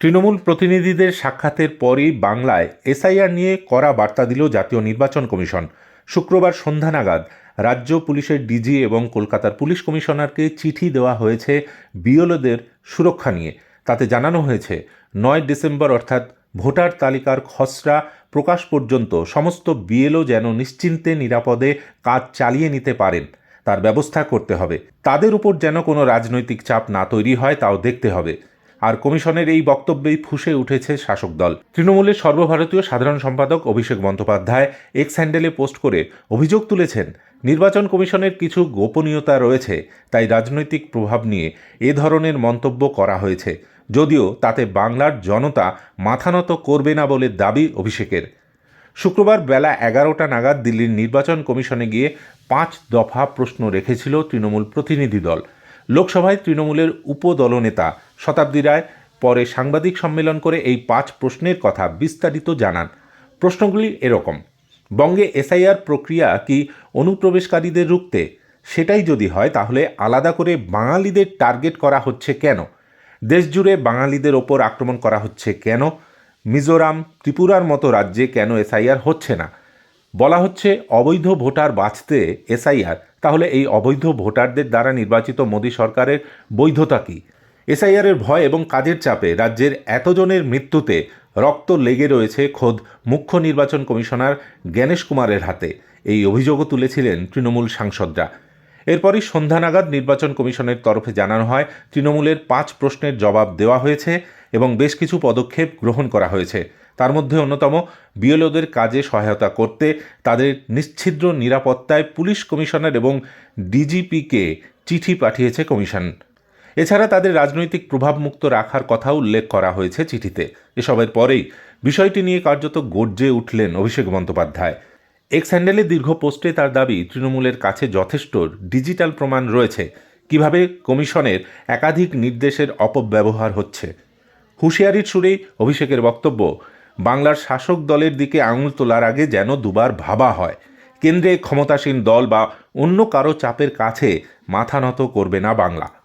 তৃণমূল প্রতিনিধিদের সাক্ষাতের পরই বাংলায় এসআইআর নিয়ে কড়া বার্তা দিল জাতীয় নির্বাচন কমিশন। শুক্রবার সন্ধ্যা নাগাদ রাজ্য পুলিশের ডিজি এবং কলকাতার পুলিশ কমিশনারকে চিঠি দেওয়া হয়েছে বিএলওদের সুরক্ষা নিয়ে। তাতে জানানো হয়েছে, নয় ডিসেম্বর অর্থাৎ ভোটার তালিকার খসড়া প্রকাশ পর্যন্ত সমস্ত বিএলও যেন নিশ্চিন্তে নিরাপদে কাজ চালিয়ে নিতে পারেন, তার ব্যবস্থা করতে হবে। তাদের উপর যেন কোনো রাজনৈতিক চাপ না তৈরি হয়, তাও দেখতে হবে। আর কমিশনের এই বক্তব্যেই ফুসে উঠেছে শাসক দল। তৃণমূলের সর্বভারতীয় সাধারণ সম্পাদক অভিষেক বন্দ্যোপাধ্যায় এক্স হ্যান্ডেলে পোস্ট করে অভিযোগ তুলেছেন, নির্বাচন কমিশনের কিছু গোপনীয়তা রয়েছে, তাই রাজনৈতিক প্রভাব নিয়ে এ ধরনের মন্তব্য করা হয়েছে। যদিও তাতে বাংলার জনতা মাথানত করবে না বলে দাবি অভিষেকের। শুক্রবার বেলা এগারোটা নাগাদ দিল্লির নির্বাচন কমিশনে গিয়ে পাঁচ দফা প্রশ্ন রেখেছিল তৃণমূল প্রতিনিধি দল। লোকসভায় তৃণমূলের উপদলনেতা শতাব্দী রায় পরে সাংবাদিক সম্মেলন করে এই পাঁচ প্রশ্নের কথা বিস্তারিত জানান। প্রশ্নগুলি এরকম, বঙ্গে এসআইআর প্রক্রিয়া কি অনুপ্রবেশকারীদের রুখতে? সেটাই যদি হয়, তাহলে আলাদা করে বাঙালিদের টার্গেট করা হচ্ছে কেন? দেশজুড়ে বাঙালিদের ওপর আক্রমণ করা হচ্ছে কেন? মিজোরাম, ত্রিপুরার মতো রাজ্যে কেন এসআইআর হচ্ছে না? বলা হচ্ছে অবৈধ ভোটার বাঁচতে এসআইআর তাহলে এই অবৈধ ভোটারদের দ্বারা নির্বাচিত মোদী সরকারের বৈধতা কী? এসআইআরের ভয় এবং কাজের চাপে রাজ্যের এতজনের মৃত্যুতে রক্ত লেগে রয়েছে খোদ মুখ্য নির্বাচন কমিশনার জ্ঞানেশ কুমারের হাতে। এই অভিযোগও তুলেছিলেন তৃণমূল সাংসদরা। এরপরই সন্ধ্যা নাগাদ নির্বাচন কমিশনের তরফে জানানো হয়, তৃণমূলের পাঁচ প্রশ্নের জবাব দেওয়া হয়েছে এবং বেশ কিছু পদক্ষেপ গ্রহণ করা হয়েছে। তার মধ্যে অন্যতম বিএলওদের কাজে সহায়তা করতে তাদের নিশ্ছিদ্র নিরাপত্তায় পুলিশ কমিশনার এবং ডিজিপিকে চিঠি পাঠিয়েছে কমিশন। এছাড়া তাদের রাজনৈতিক প্রভাবমুক্ত রাখার কথাও উল্লেখ করা হয়েছে চিঠিতে। এসবের পরেই বিষয়টি নিয়ে কার্যত গর্জে উঠলেন অভিষেক বন্দ্যোপাধ্যায়। এক্স হ্যান্ডেলে দীর্ঘ পোস্টে তার দাবি, তৃণমূলের কাছে যথেষ্ট ডিজিটাল প্রমাণ রয়েছে। কীভাবে কমিশনের একাধিক নির্দেশের অপব্যবহার হচ্ছে? হুঁশিয়ারির সুরেই অভিষেকের বক্তব্য বাংলার শাসক দলের দিকে আঙুল তোলার আগে যেন দুবার ভাবা হয়। কেন্দ্রে ক্ষমতাসীন দল বা অন্য কারও চাপের কাছে মাথা নত করবে না বাংলা।